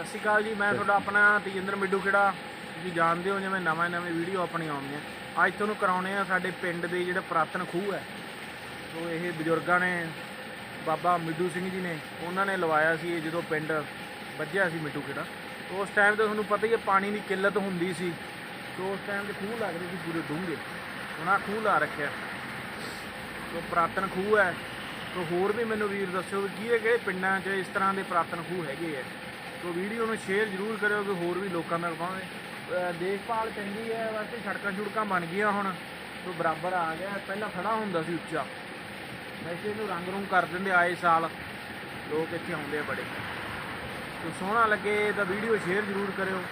ਸਤਿ ਸ਼੍ਰੀ ਅਕਾਲ ਜੀ, ਮੈਂ ਤੁਹਾਡਾ ਆਪਣਾ ਤੇਜਿੰਦਰ ਮਿੱਡੂ ਖੇੜਾ। ਤੁਸੀਂ ਜਾਣਦੇ ਹੋ ਜਿਵੇਂ ਨਵਾਂ ਨਵੇਂ ਵੀਡੀਓ ਆਪਣੀਆਂ ਆਉਂਦੀਆਂ ਅੱਜ ਤੁਹਾਨੂੰ ਕਰਾਉਣੇ ਆ ਸਾਡੇ ਪਿੰਡ ਦੇ ਜਿਹੜੇ ਪੁਰਾਤਨ ਖੂਹ ਹੈ। ਸੋ ਇਹ ਬਜ਼ੁਰਗਾਂ ਨੇ, ਬਾਬਾ ਮਿੱਡੂ ਸਿੰਘ ਜੀ ਨੇ, ਉਹਨਾਂ ਨੇ ਲਵਾਇਆ ਸੀ ਇਹ ਜਦੋਂ ਪਿੰਡ ਵੱਜਿਆ ਸੀ ਮਿੱਡੂ ਖੇੜਾ। ਉਸ ਟਾਈਮ ਤੇ ਤੁਹਾਨੂੰ ਪਤਾ ਹੀ ਹੈ ਪਾਣੀ ਦੀ ਕਿੱਲਤ ਹੁੰਦੀ ਸੀ। ਤੋਂ ਉਸ ਟਾਈਮ ਤੇ ਖੂਹ ਲੱਗਦੇ ਸੀ ਪੂਰੇ ਡੂੰਘੇ। ਹੁਣ ਆਹ ਖੂਹ ਲਾ ਰੱਖਿਆ। ਸੋ ਪੁਰਾਤਨ ਖੂਹ ਹੈ। ਤੋਂ ਹੋਰ ਵੀ ਮੈਨੂੰ ਵੀਰ ਦੱਸਿਓ ਵੀ ਕਿਹੜੇ ਕਿਹੜੇ ਪਿੰਡਾਂ 'ਚ ਇਸ ਤਰ੍ਹਾਂ ਦੇ ਪੁਰਾਤਨ ਖੂਹ ਹੈਗੇ ਆ। ਤੋਂ ਵੀਡੀਓ ਨੂੰ ਸ਼ੇਅਰ ਜ਼ਰੂਰ ਕਰਿਓ ਕਿ ਹੋਰ ਵੀ ਲੋਕਾਂ ਤੱਕ ਪਹੁੰਚੇ। ਦੇਖਭਾਲ ਚੰਗੀ ਹੈ, ਵੈਸੇ ਸੜਕਾਂ ਛੁੜਕਾਂ ਬਣ ਗਈਆਂ ਹੁਣ। ਤੋਂ ਬਰਾਬਰ ਆ ਗਿਆ। ਪਹਿਲਾਂ ਖੜਾ ਹੁੰਦਾ ਸੀ ਉੱਚਾ। ਵੈਸੇ ਇਹਨੂੰ ਰੰਗ ਰੂੰਗ ਕਰ ਦਿੰਦੇ ਆਏ ਸਾਲ। ਲੋਕ ਇੱਥੇ ਆਉਂਦੇ ਆ ਬੜੇ। ਤੋਂ ਸੋਹਣਾ ਲੱਗੇ ਤਾਂ ਵੀਡੀਓ ਸ਼ੇਅਰ ਜ਼ਰੂਰ ਕਰਿਓ।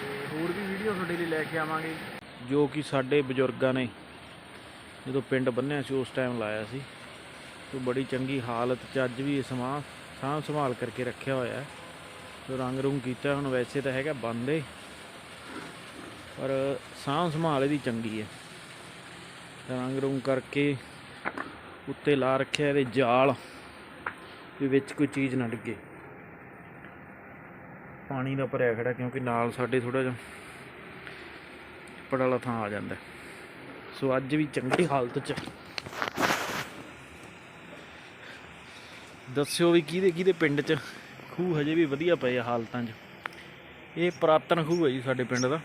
ਤੇ ਹੋਰ ਵੀ ਵੀਡੀਓ ਤੁਹਾਡੇ ਲਈ ਲੈ ਕੇ ਆਵਾਂਗੇ। ਜੋ ਕਿ ਸਾਡੇ ਬਜ਼ੁਰਗਾਂ ਨੇ ਜਦੋਂ ਪਿੰਡ ਬੰਨਿਆ ਸੀ, ਉਸ ਟਾਈਮ ਲਾਇਆ ਸੀ। ਤੇ ਬੜੀ ਚੰਗੀ ਹਾਲਤ 'ਚ ਅੱਜ ਵੀ ਇਹ ਸਮਾਂ ਸਾਂਭ ਸੰਭਾਲ ਕਰਕੇ ਰੱਖਿਆ ਹੋਇਆ ਹੈ। ਰੰਗ ਰੂੰਗ ਕੀਤਾ, ਹੁਣ ਵੈਸੇ ਤਾਂ ਹੈਗਾ ਬੰਦ ਪਰ ਸਾਂਭ ਸੰਭਾਲ ਇਹਦੀ ਚੰਗੀ ਹੈ ਰੰਗ ਰੂੰਗ ਕਰਕੇ ਉੱਤੇ ਲਾ ਰੱਖਿਆ ਇਹਦੇ ਜਾਲ, ਵੀ ਵਿੱਚ ਕੋਈ ਚੀਜ਼ ਨਾ ਡਿੱਗੇ। ਪਾਣੀ ਦਾ ਭਰਿਆ ਖੜਾ, ਕਿਉਂਕਿ ਨਾਲ ਸਾਡੇ ਥੋੜਾ ਜਿਹਾ ਪੜ ਵਾਲਾ ਥਾਂ ਆ ਜਾਂਦਾ। ਸੋ ਅੱਜ ਵੀ ਚੰਗੀ ਹਾਲਤ 'ਚ। ਦੱਸਿਓ ਵੀ ਕਿਹਦੇ ਕਿਹਦੇ ਪਿੰਡ 'ਚ? ਖੂਹ ਹਜੇ ਵੀ ਵਧੀਆ ਪਏ ਆ ਹਾਲਤਾਂ 'ਚ। ਇਹ ਪੁਰਾਤਨ ਖੂਹ ਹੈ ਜੀ ਸਾਡੇ ਪਿੰਡ ਦਾ।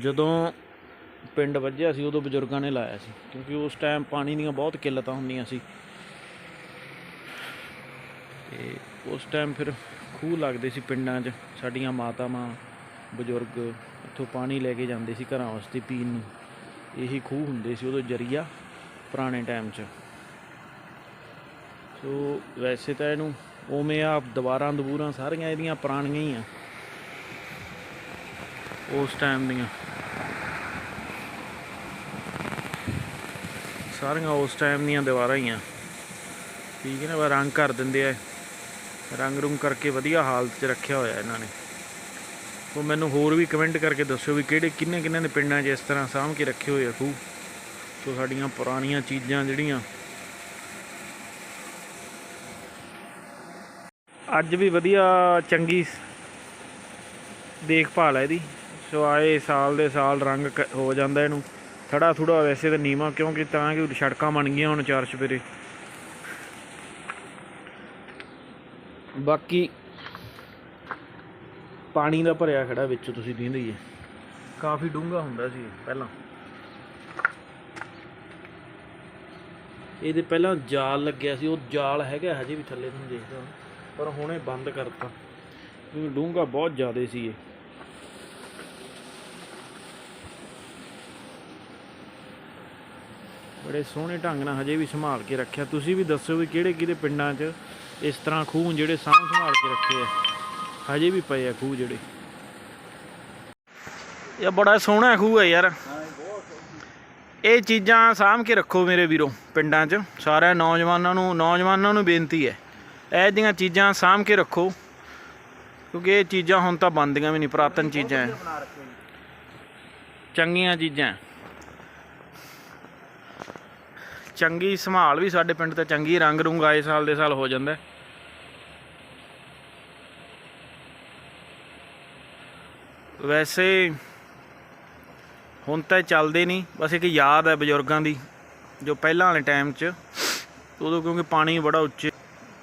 ਜਦੋਂ ਪਿੰਡ ਵੱਜਿਆ ਸੀ, ਉਦੋਂ ਬਜ਼ੁਰਗਾਂ ਨੇ ਲਾਇਆ ਸੀ, ਕਿਉਂਕਿ ਉਸ ਟਾਈਮ ਪਾਣੀ ਦੀਆਂ ਬਹੁਤ ਕਿੱਲਤਾਂ ਹੁੰਦੀਆਂ ਸੀ। ਤੇ ਉਸ ਟਾਈਮ ਫਿਰ ਖੂਹ ਲੱਗਦੇ ਸੀ ਪਿੰਡਾਂ 'ਚ, ਸਾਡੀਆਂ ਮਾਤਾਵਾਂ, ਬਜ਼ੁਰਗ ਇੱਥੋਂ ਪਾਣੀ ਲੈ ਕੇ ਜਾਂਦੇ ਸੀ ਘਰਾਂ ਵਾਸਤੇ ਪੀਣ ਨੂੰ। ਇਹੀ ਖੂਹ ਹੁੰਦੇ ਸੀ, ਉਦੋਂ ਜਰੀਆ ਪੁਰਾਣੇ ਟਾਈਮ 'ਚ। ਸੋ ਵੈਸੇ ਤਾਂ ਇਹਨੂੰ ਉਵੇਂ ਆ ਦੁਬਾਰਾਂ ਦਬੂਰਾਂ ਸਾਰੀਆਂ ਇਹਦੀਆਂ ਪੁਰਾਣੀਆਂ ਹੀ ਆ। ਉਸ ਟਾਈਮ ਦੀਆਂ। ਸਾਰੀਆਂ ਉਸ ਟਾਈਮ ਦੀਆਂ ਦੀਵਾਰਾਂ ਹੀ ਆ। ਠੀਕ ਹੈ ਨਾ ਰੰਗ ਕਰ ਦਿੰਦੇ ਆ। ਰੰਗ ਰੂੰਗ ਕਰਕੇ ਵਧੀਆ ਹਾਲਤ 'ਚ ਰੱਖਿਆ ਹੋਇਆ ਇਹਨਾਂ ਨੇ। ਉਹ ਮੈਨੂੰ ਹੋਰ ਵੀ ਕਮੈਂਟ ਕਰਕੇ ਦੱਸਿਓ ਵੀ ਕਿਹੜੇ, ਕਿੰਨੇ ਕਿੰਨੇ ਦੇ ਪਿੰਡਾਂ 'ਚ ਇਸ ਤਰ੍ਹਾਂ ਸਾਂਭ ਕੇ ਰੱਖੇ ਹੋਏ ਆ ਖੂਹ। ਸੋ ਸਾਡੀਆਂ ਪੁਰਾਣੀਆਂ ਚੀਜ਼ਾਂ ਜਿਹੜੀਆਂ ਅੱਜ ਵੀ ਵਧੀਆ ਚੰਗੀ ਦੇਖਭਾਲ ਹੈ ਇਹਦੀ। ਸੋ ਆਏ ਸਾਲ ਦੇ ਸਾਲ ਰੰਗ ਹੋ ਜਾਂਦਾ ਇਹਨੂੰ। ਥੜਾ ਥੋੜਾ ਵੈਸੇ ਤਾਂ ਨੀਵਾਂ, ਕਿਉਂਕਿ ਤਾਂ ਕਿ ਸੜਕਾਂ ਬਣ ਗਈਆਂ ਹੁਣ ਚਾਰ ਚੁਫੇਰੇ। ਬਾਕੀ ਪਾਣੀ ਦਾ ਭਰਿਆ ਖੜਾ ਵਿੱਚ ਤੁਸੀਂ ਦਿੰਦੇ ਹੀ ਕਾਫੀ ਡੂੰਘਾ ਹੁੰਦਾ ਸੀ ਪਹਿਲਾਂ। ਇਹਦੇ ਪਹਿਲਾਂ ਜਾਲ ਲੱਗਿਆ ਸੀ, ਉਹ ਜਾਲ ਹੈਗਾ ਹਜੇ ਵੀ ਥੱਲੇ, ਤੁਹਾਨੂੰ ਦੇਖਦਾ ਪਰ ਹੁਣੇ ਬੰਦ ਕਰਤਾ। ਕਿਉਂਕਿ ਡੂੰਘਾ ਬਹੁਤ ਜ਼ਿਆਦਾ ਸੀ ਇਹ। ਬੜੇ ਸੋਹਣੇ ਢੰਗ ਨਾਲ ਹਜੇ ਵੀ ਸੰਭਾਲ ਕੇ ਰੱਖਿਆ। ਤੁਸੀਂ ਵੀ ਦੱਸੋ ਵੀ ਕਿਹੜੇ ਕਿਹੜੇ ਪਿੰਡਾਂ 'ਚ ਇਸ ਤਰ੍ਹਾਂ ਖੂਹ ਜਿਹੜੇ ਸਾਂਭ ਸੰਭਾਲ ਕੇ ਰੱਖੇ ਆ? ਹਜੇ ਵੀ ਪਏ ਆ ਖੂਹ ਜਿਹੜੇ। ਇਹ ਬੜਾ ਸੋਹਣਾ ਖੂਹ ਹੈ ਯਾਰ। ਇਹ ਚੀਜ਼ਾਂ ਸਾਂਭ ਕੇ ਰੱਖੋ ਮੇਰੇ ਵੀਰੋ ਪਿੰਡਾਂ 'ਚ। ਸਾਰਿਆਂ ਨੌਜਵਾਨਾਂ ਨੂੰ ਨੌਜਵਾਨਾਂ ਨੂੰ ਬੇਨਤੀ ਹੈ। ਇਹ ਜਿਹੀਆਂ ਚੀਜ਼ਾਂ ਸਾਂਭ ਕੇ ਰੱਖੋ, ਕਿਉਂਕਿ ਇਹ ਚੀਜ਼ਾਂ ਹੁਣ ਤਾਂ ਬਣਦੀਆਂ ਵੀ ਨਹੀਂ, ਪੁਰਾਤਨ ਚੀਜ਼ਾਂ ਹੈ ਚੰਗੀਆਂ ਚੀਜ਼ਾਂ ਚੰਗੀ ਸੰਭਾਲ ਵੀ ਸਾਡੇ ਪਿੰਡ ਤੇ ਚੰਗੀ ਰੰਗ ਰੁੰਗ ਆਏ ਸਾਲ ਦੇ ਸਾਲ ਹੋ ਜਾਂਦਾ ਵੈਸੇ ਹੁਣ ਤਾਂ ਇਹ ਚੱਲਦੇ ਨਹੀਂ, ਬਸ ਇੱਕ ਯਾਦ ਹੈ ਬਜ਼ੁਰਗਾਂ ਦੀ, ਜੋ ਪਹਿਲਾਂ ਵਾਲੇ ਟਾਈਮ 'ਚ, ਉਦੋਂ ਕਿਉਂਕਿ ਪਾਣੀ ਬੜਾ ਉੱਚੇ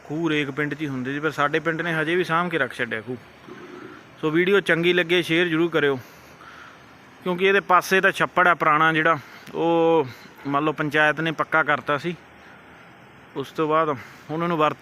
ਖੂਹ ਰੇਕ ਪਿੰਡ 'ਚ ਹੀ ਹੁੰਦੇ ਸੀ ਪਰ ਸਾਡੇ ਪਿੰਡ ਨੇ ਹਜੇ ਵੀ ਸਾਂਭ ਕੇ ਰੱਖ ਛੱਡਿਆ ਖੂਹ। ਸੋ ਵੀਡੀਓ ਚੰਗੀ ਲੱਗੇ, ਸ਼ੇਅਰ ਜ਼ਰੂਰ ਕਰਿਓ। ਕਿਉਂਕਿ ਇਹਦੇ ਪਾਸੇ ਤਾਂ ਛੱਪੜ ਆ ਪੁਰਾਣਾ ਜਿਹੜਾ, ਉਹ ਮੰਨ ਲਓ ਪੰਚਾਇਤ ਨੇ ਪੱਕਾ ਕਰਤਾ ਸੀ। ਉਸ ਤੋਂ ਬਾਅਦ ਉਹਨਾਂ ਨੂੰ ਵਰਤੋਂ